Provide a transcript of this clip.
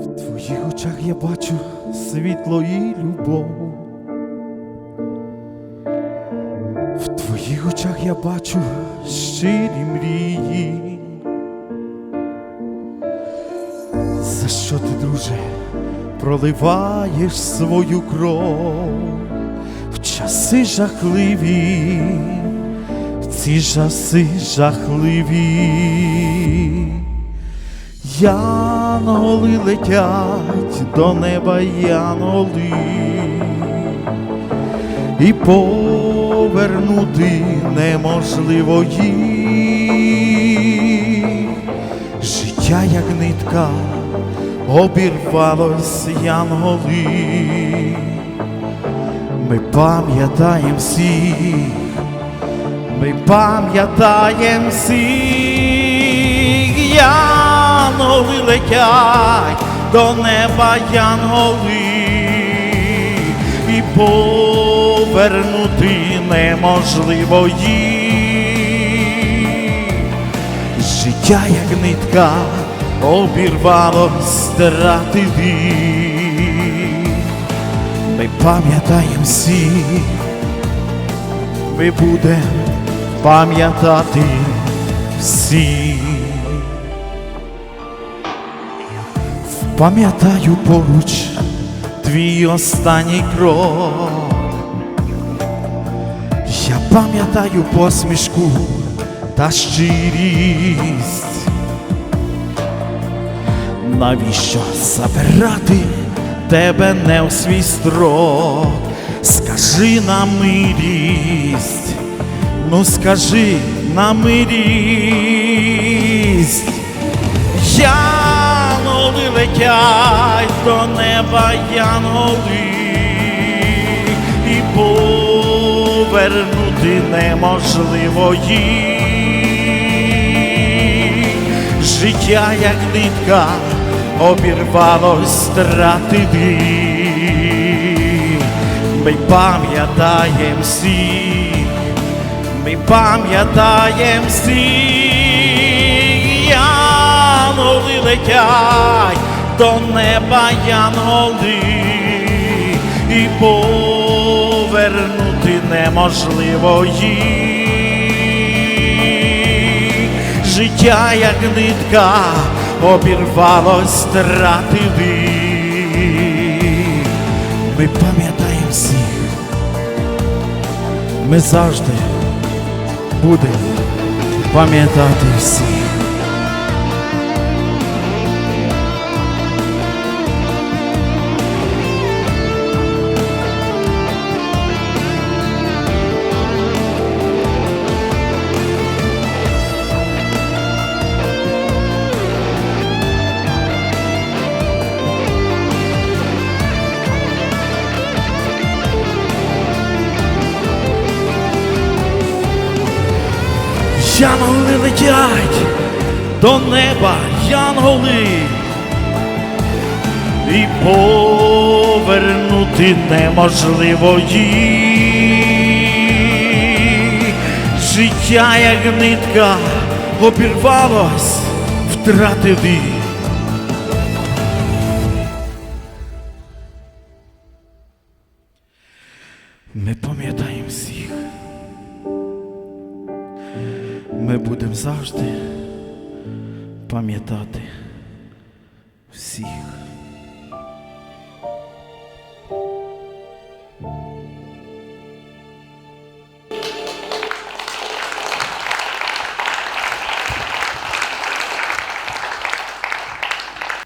В твоїх очах я бачу світло і любов. В твоїх очах я бачу щирі мрії. За що ти, друже, проливаєш свою кров в часи жахливі, в ці часи жахливі. Янголи летять до неба янголи, і повернути неможливо їх. Життя, як нитка, обірвалось янголи. Ми пам'ятаєм всіх, ми пам'ятаєм всіх, янголи летять до неба янголи, і повернути неможливо їх. Життя, як нитка, обірвалось стратити. Ми пам'ятаєм всіх, ми будемо пам'ятати всі. Пам'ятаю поруч твій останній крок. Я пам'ятаю посмішку та щирість. Навіщо забирати тебе не у свій строк? Скажи на милість, ну скажи на милість. Янголи летять до неба янголи, і повернути неможливо їх. Життя, як нитка, обірвалось стратити. Ми пам'ятаєм всіх, ми пам'ятаєм всіх, летять до неба янголи, і повернути неможливо їх. Життя, як нитка, обірвалось стратили. Ми пам'ятаємо всіх, ми завжди будемо пам'ятати всіх. Янголи летять до неба, янголи, і повернути неможливо їх. Життя, як нитка, обірвалось, втратив їх. Ми пам'ятаємо всіх. Ми будемо завжди пам'ятати всіх.